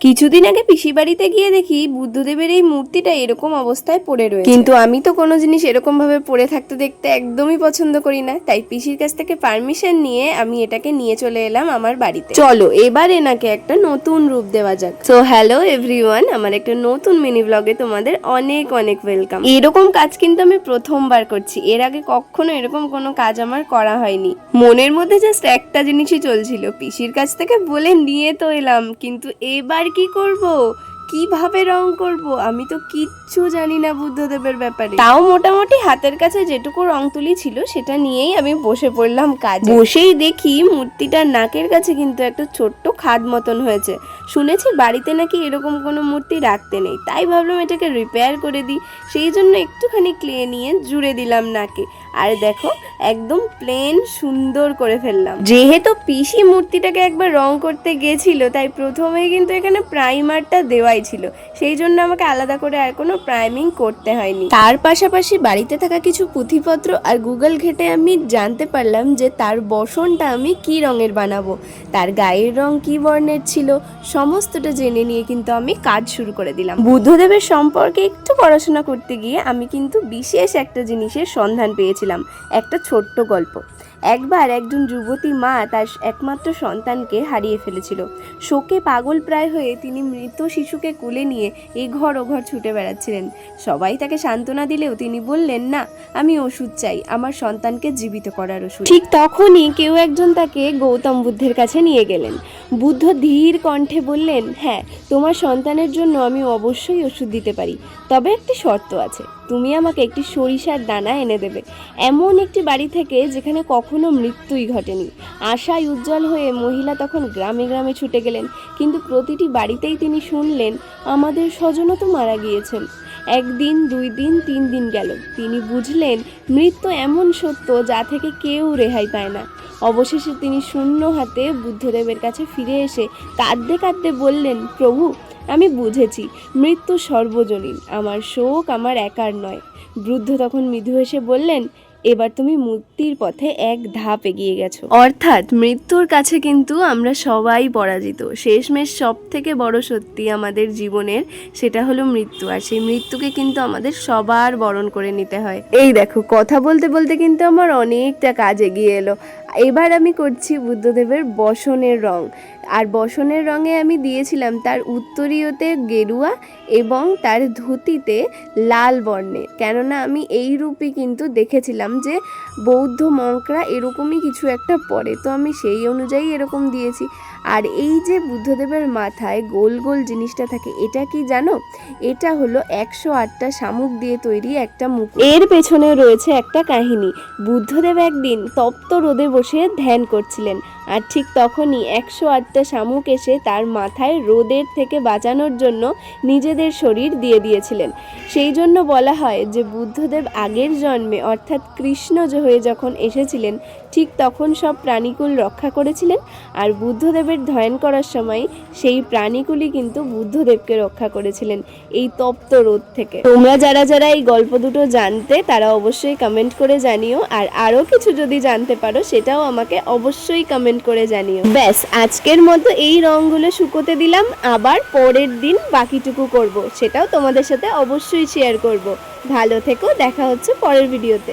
কিছুদিন আগে পিসি বাড়িতে গিয়ে দেখি বুদ্ধদেবের এই মূর্তিটা এরকম অবস্থায় পড়ে রয়েছে। কিন্তু আমি তো কোনো জিনিস এরকম ভাবে পড়ে থাকতে দেখতে একদমই পছন্দ করি না। তাই পিসির কাছ থেকে পারমিশন নিয়ে আমি এটাকে নিয়ে চলে এলাম আমার বাড়িতে। চলো এবার এনাকে একটা নতুন রূপ দেওয়া যাক। সো হ্যালো এভরিওয়ান আমার একটা নতুন মিনি ব্লগে তোমাদের অনেক অনেক ওয়েলকাম এরকম কাজ কিন্তু আমি প্রথমবার করছি। এর আগে কখনো এরকম কোনো কাজ আমার করা হয়নি। মনের মধ্যে জাস্ট একটা জিনিসই চলছিল। পিসির কাছ থেকে বলে নিয়ে তো এলাম কিন্তু এবার কি করব? কীভাবে রং করব? আমি তো কিচ্ছু জানি না বুদ্ধদেবের ব্যাপারে। তাও মোটামুটি হাতের কাছে যেটুকু রং তুলি ছিল সেটা নিয়েই আমি বসে পড়লাম কাজ। বসেই দেখি মূর্তিটার নাকের কাছে কিন্তু একটা ছোট্ট খাদ মতন হয়েছে। শুনেছি বাড়িতে নাকি এরকম কোনো মূর্তি রাখতে নেই। তাই ভাবলাম এটাকে রিপেয়ার করে দিই। সেই জন্য একটুখানি ক্লে নিয়ে জুড়ে দিলাম নাকে। আর দেখো একদম প্লেন সুন্দর করে ফেললাম। যেহেতু পিসি মূর্তিটাকে একবার রং করতে গেছিল তাই প্রথমেই কিন্তু এখানে প্রাইমারটা দেওয়াই ছিল সেই জন্য আমাকে আলাদা করে আর কোনো প্রাইমিং করতে হয়নি। তার পাশাপাশি বাড়িতে থাকা কিছু পুঁথিপত্র আর গুগল ঘেটে আমি জানতে পারলাম যে তার বসনটা আমি কি রঙের বানাবো। তার গায়ের রং কি বর্ণের ছিল, সমস্তটা জেনে নিয়ে কিন্তু আমি কাজ শুরু করে দিলাম। বুদ্ধদেবের সম্পর্কে একটু পড়াশোনা করতে গিয়ে আমি কিন্তু বিশেষ একটা জিনিসের সন্ধান পেয়েছিলাম, একটা ছোট্ট গল্প। একবার একজন যুবতী মা তার একমাত্র সন্তানকে হারিয়ে ফেলেছিল। শোকে পাগল প্রায় হয়ে তিনি মৃত শিশুকে কুলে নিয়ে এ ঘর ও ঘর ছুটে বেড়াচ্ছিলেন। সবাই তাকে সান্ত্বনা দিলেও তিনি বললেন, না, আমি ওষুধ চাই, আমার সন্তানকে জীবিত করার ওষুধ। ঠিক তখনই কেউ একজন তাকে গৌতম বুদ্ধের কাছে নিয়ে গেলেন। বুদ্ধ ধীর কণ্ঠে বললেন হ্যাঁ তোমার সন্তানের জন্য আমি অবশ্যই ওষুধ দিতে পারি, তবে একটি শর্ত আছে। তুমি আমাকে একটি সরিষার দানা এনে দেবে। এমন একটি বাড়ি থেকে যেখানে কখনো মৃত্যুই ঘটেনি। আশায় উজ্জ্বল হয়ে মহিলা তখন গ্রামে গ্রামে ছুটে গেলেন। কিন্তু প্রতিটি বাড়িতেই তিনি শুনলেন, আমাদের স্বজনও তো মারা গিয়েছেন। একদিন, দুই দিন, তিন দিন গেল। তিনি বুঝলেন, মৃত্যু এমন সত্য যা থেকে কেউ রেহাই পায় না। অবশেষে তিনি শূন্য হাতে বুদ্ধদেবের কাছে ফিরে এসে কাঁদতে কাঁদতে বললেন, প্রভু আমি বুঝেছি, মৃত্যু সর্বজনীন, আমার শোক আমার একার নয়। বৃদ্ধ তখন মৃদু এসে বললেন, এবার তুমি মুক্তির পথে এক ধাপ এগিয়ে গেছো। অর্থাৎ মৃত্যুর কাছে কিন্তু আমরা সবাই পরাজিত। শেষমেশ সব থেকে বড় সত্যি আমাদের জীবনের সেটা হলো মৃত্যু, আর সেই মৃত্যুকে কিন্তু আমাদের সবার বরণ করে নিতে হয়। এই দেখো, কথা বলতে বলতে কিন্তু আমার অনেকটা কাজ এগিয়ে এলো। এবার আমি করছি বুদ্ধদেবের বসনের রং। আর বসনের রঙে আমি দিয়েছিলাম তার উত্তরীয়তে গেরুয়া এবং তার ধুতিতে লাল বর্ণের কেননা আমি এই রূপই কিন্তু দেখেছিলাম যে বৌদ্ধ মঙ্করা এরকমই কিছু একটা পরে, তো আমি সেই অনুযায়ী এরকম দিয়েছি। আর এই যে বুদ্ধদেবের মাথায় গোল গোল জিনিসটা থাকে, এটা কি জানো? এটা হলো একশো আটটা শামুক দিয়ে তৈরি একটা মুখ এর পেছনে রয়েছে একটা কাহিনী। বুদ্ধদেব একদিন তপ্ত রোদে বসে ধ্যান করছিলেন। আর ঠিক তখনই একশো আটটা শামুক এসে তার মাথায় রোদের থেকে বাঁচানোর জন্য নিজেদের শরীর দিয়ে দিয়েছিলেন। সেই জন্য বলা হয় যে বুদ্ধদেব আগের জন্মে, অর্থাৎ কৃষ্ণ হয়ে যখন এসেছিলেন, ঠিক তখন সব প্রাণীকুল রক্ষা করেছিলেন আর বুদ্ধদেবের ধ্যান করার সময় সেই প্রাণীকুলি কিন্তু বুদ্ধদেবকে রক্ষা করেছিলেন এই তপ্ত রোদ থেকে। তোমরা যারা যারা এই গল্প দুটো জানতে, তারা অবশ্যই কমেন্ট করে জানিও। আর আরও কিছু যদি জানতে পারো, সেটাও আমাকে অবশ্যই কমেন্ট করে জানিও। ব্যাস, আজকের মতো এই রঙগুলো শুকোতে দিলাম, আবার পরের দিন বাকিটুকু করব, সেটাও তোমাদের সাথে অবশ্যই শেয়ার করব। ভালো থেকো, দেখা হচ্ছে পরের ভিডিওতে